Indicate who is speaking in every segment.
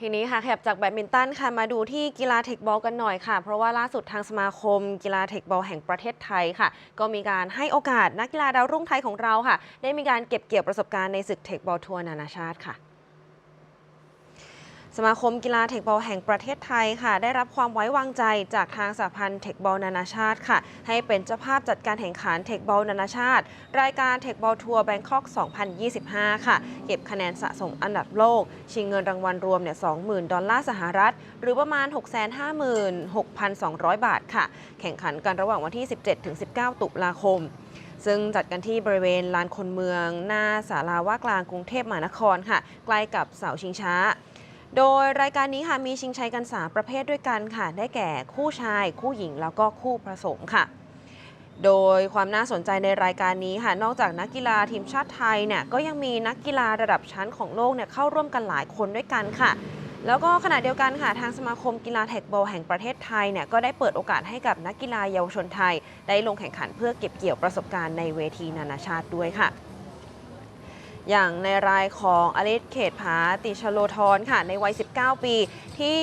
Speaker 1: ทีนี้ค่ะขยับจากแบดมินตันค่ะมาดูที่กีฬาเทคบอลกันหน่อยค่ะ เพราะว่าล่าสุดทางสมาคม กีฬาเทคบอลแห่งประเทศไทยค่ะ ก็มีการให้โอกาสนักกีฬาดาวรุ่งไทยของเราค่ะ ได้มีการเก็บเกี่ยวประสบการณ์ในศึกเทคบอลทัวร์นานาชาติค่ะ สมาคมกีฬาเทคบอลแห่งประเทศไทยค่ะ ได้รับความไว้วางใจจากทางสหพันธ์เทคบอลนานาชาติค่ะ ให้เป็นเจ้าภาพจัดการแข่งขันเทคบอลนานาชาติ รายการเทคบอลทัวร์แบงคอก 2025 ค่ะ เก็บคะแนนสะสมอันดับโลก ชิงเงินรางวัลรวมเนี่ย 20,000 ดอลลาร์สหรัฐ หรือประมาณ 656,200 บาทค่ะ แข่งขันกันระหว่างวันที่ 17-19 ตุลาคมซึ่งจัดกันที่บริเวณลานคนเมือง หน้าศาลาว่ากลางกรุงเทพมหานครค่ะ ใกล้กับเสาชิงช้า โดยรายการนี้ค่ะมีชิงชัยกัน3ประเภทด้วยกันค่ะ ได้แก่คู่ชาย คู่หญิงแล้วก็คู่ผสมค่ะ โดยความน่าสนใจในรายการนี้ค่ะ นอกจากนักกีฬาทีมชาติไทยเนี่ยก็ยังมีนักกีฬาระดับชั้นของโลกเนี่ยเข้าร่วมกันหลายคนด้วยกันค่ะแล้วก็ขณะเดียวกันค่ะทางสมาคมกีฬาแท็กบอลแห่งประเทศไทยเนี่ยก็ได้เปิดโอกาสให้กับนักกีฬาเยาวชนไทย ได้ลงแข่งขันเพื่อเก็บเกี่ยวประสบการณ์ในเวทีนานาชาติด้วยค่ะ อย่างในรายของอลิศเขตผาติชโลธรค่ะในวัย 19 ปี ที่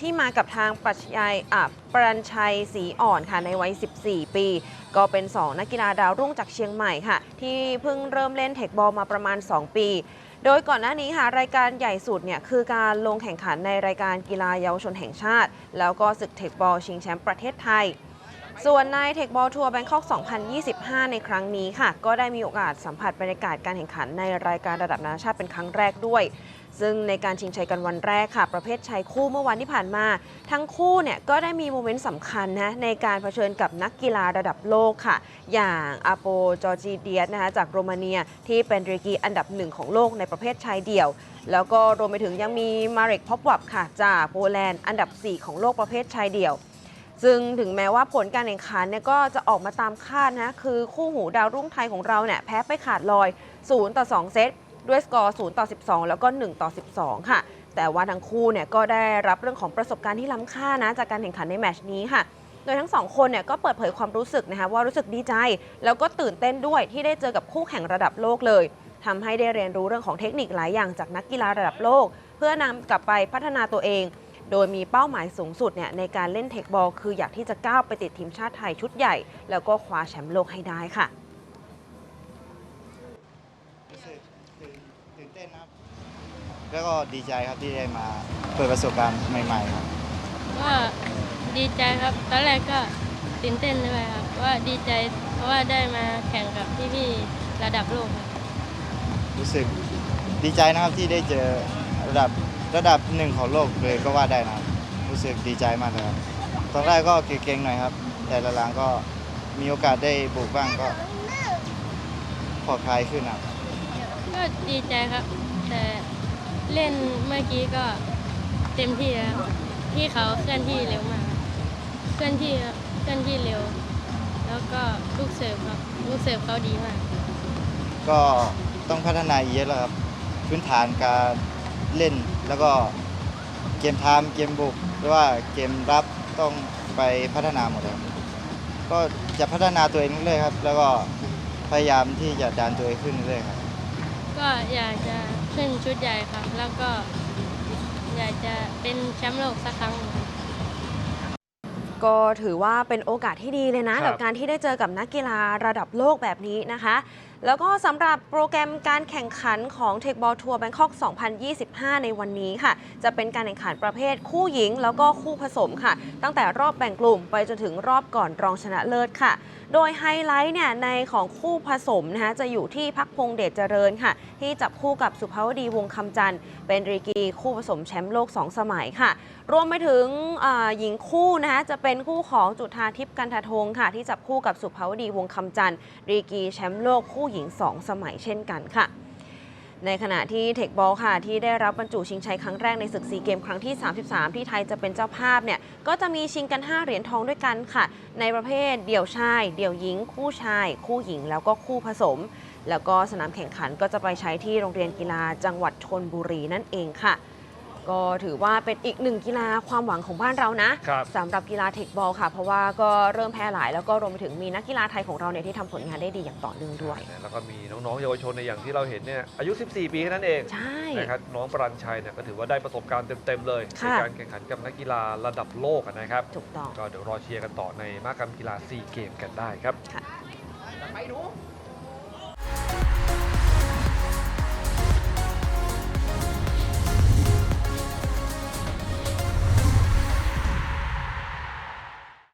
Speaker 1: ที่มากับทางปรัชญายอ่าปรัญชัยศรีอ่อนค่ะในวัย 14 ปี ก็เป็น 2 นักกีฬาดาวรุ่งจากเชียงใหม่ค่ะ ที่เพิ่งเริ่มเล่นเทคบอลมาประมาณ 2 ปี โดยก่อนหน้านี้ค่ะรายการใหญ่สุดเนี่ยคือการลงแข่งขันในรายการกีฬาเยาวชนแห่งชาติ แล้วก็ศึกเทคบอลชิงแชมป์ประเทศไทย ส่วนในเทคบอลทัวร์แบงคอก 2025 ในครั้งนี้ค่ะ ก็ได้มีโอกาสสัมผัสบรรยากาศการแข่งขันในรายการระดับนานาชาติเป็นครั้งแรกด้วย ซึ่งในการชิงชัยกันวันแรกค่ะ ประเภทชายคู่เมื่อวันที่ผ่านมา ทั้งคู่เนี่ยก็ได้มีโมเมนต์สำคัญนะในการเผชิญกับนักกีฬาระดับโลกค่ะ อย่างอาโปจอร์จีเดียสนะคะจากโรมาเนียที่เป็นเรกีอันดับหนึ่งของโลกในประเภทชายเดี่ยว แล้วก็รวมไปถึงยังมีมาเร็กพอปวับค่ะจากโปแลนด์อันดับ 4 ของโลกประเภทชายเดี่ยว ซึ่งถึงแม้ว่าผลการแข่งขันเนี่ยก็จะออกมาตามคาดนะคือคู่หูดาวรุ่งไทยของเราเนี่ยแพ้ไปขาดลอย 0 ต่อ 2 เซตด้วยสกอร์ 0 ต่อ 12 แล้วก็ 1 ต่อ 12 ค่ะ แต่ว่าทั้งคู่เนี่ยก็ได้รับเรื่องของประสบการณ์ที่ล้ำค่านะจากการแข่งขันในแมชนี้ค่ะ โดยทั้งสองคนเนี่ยก็เปิดเผยความรู้สึกนะคะว่ารู้สึกดีใจ แล้วก็ตื่นเต้นด้วยที่ได้เจอกับคู่แข่งระดับโลกเลยทำให้ได้เรียนรู้เรื่องของเทคนิคหลายอย่างจากนักกีฬาระดับโลก เพื่อนำกลับไปพัฒนาตัวเอง โดยมีเป้าหมายสูงสุดเนี่ยในการเล่นเทคบอลคืออยากที่จะก้าวไปติดทีมชาติไทยชุดใหญ่ แล้วก็คว้าแชมป์โลกให้ได้ค่ะ
Speaker 2: รู้สึกตื่นตื่นเต้นครับ แล้วก็ดีใจครับที่ได้มาเปิดประสบการณ์ใหม่ๆครับ
Speaker 3: ก็ดีใจครับ ตอนแรกก็ตื่นเต้นด้วยครับว่าดีใจเพราะว่าได้มาแข่งกับพี่ๆระดับโลกครับ
Speaker 2: รู้สึกดีใจนะครับที่ได้เจอระดับ ระดับหนึ่งของโลกเลยก็ว่าได้นะครับ รู้สึกดีใจมากเลยครับ ตอนแรกก็เก่งๆหน่อยครับ แต่หลังๆก็มีโอกาสได้บุกบ้างก็พอคลายขึ้นครับ
Speaker 3: ก็ดีใจครับ แต่เล่นเมื่อกี้ก็เต็มที่แล้วที่เขาเคลื่อนที่เร็วมากครับเคลื่อนที่ครับเคลื่อนที่เร็ว แล้วก็ลูกเสิร์ฟครับลูกเสิร์ฟเขาดีมาก
Speaker 2: ก็ต้องพัฒนาอีกเยอะแล้วครับ พื้นฐานการ เล่น แล้วก็เกมไทม์เกมบุกหรือว่าเกมรับต้องไปพัฒนาหมดครับก็จะพัฒนาตัวเองเรื่อยๆครับ แล้วก็พยายามที่จะดันตัวเองขึ้นเรื่อยๆครับ
Speaker 3: ก็อยากจะขึ้นชุดใหญ่ครับ แล้วก็อยากจะเป็นแชมป์โลกสักครั้งหนึ่งครับ
Speaker 1: ก็ถือว่าเป็นโอกาสที่ดีเลยนะ
Speaker 4: ครับ
Speaker 1: กับการที่ได้เจอกับนักกีฬาระดับโลกแบบนี้นะคะ แล้วก็สำหรับโปรแกรมการแข่งขันของเทคบอลทัวร์แบงคอก 2025 ในวันนี้ค่ะ จะเป็นการแข่งขันประเภทคู่หญิง แล้วก็คู่ผสมค่ะ ตั้งแต่รอบแบ่งกลุ่มไปจนถึงรอบก่อนรองชนะเลิศค่ะ โดยไฮไลท์เนี่ยในของคู่ผสมนะคะจะอยู่ที่พักพงเดชเจริญค่ะ ที่จับคู่กับสุภาวดีวงคำจันทร์เป็นรีกีคู่ผสมแชมป์โลก 2 สมัยค่ะ รวมไปถึงหญิงคู่นะคะจะเป็นคู่ของจุธาทิพย์กันททงค่ะ ที่จับคู่กับสุภาวดีวงคำจันทร์รีกีแชมป์โลกคู่หญิง 2 สมัยเช่นกันค่ะ ในขณะที่เทคบอลค่ะ ที่ได้รับบรรจุชิงชัยครั้งแรกในศึกซีเกมครั้งที่ 33 ที่ไทยจะเป็นเจ้าภาพเนี่ย ก็จะมีชิงกัน 5 เหรียญทองด้วยกันค่ะ ในประเภทเดี่ยวชาย เดี่ยวหญิง คู่ชาย คู่หญิง แล้วก็คู่ผสม แล้วก็สนามแข่งขันก็จะไปใช้ที่โรงเรียนกีฬาจังหวัดชนบุรีนั่นเองค่ะ ก็ถือว่าเป็นอีกหนึ่งกีฬาความหวังของบ้านเรานะครับสำหรับกีฬาเทคบอลค่ะ เพราะว่าก็เริ่มแพร่หลาย แล้วก็รวมไปถึงมีนักกีฬาไทยของเราเนี่ยที่ทำผลงานได้ดีอย่างต่อเนื่องด้วย
Speaker 4: แล้วก็มีน้องๆเยาวชนในอย่างที่เราเห็นเนี่ยอายุ 14 ปีแค่นั้นเอง
Speaker 1: ใช่
Speaker 4: นะครับน้องปรัญชัยเนี่ยก็ถือว่าได้ประสบการณ์เต็มๆเลยใน
Speaker 1: ค่ะ
Speaker 4: การแข่งขันกับนักกีฬาระดับโลกอะนะครับ
Speaker 1: ถูกต้อง
Speaker 4: ก็เดี๋ยวรอเชียร์กันต่อในมหกรรมกีฬาซีเกมกันได้ครับ
Speaker 1: ค่ะ
Speaker 4: ไปดู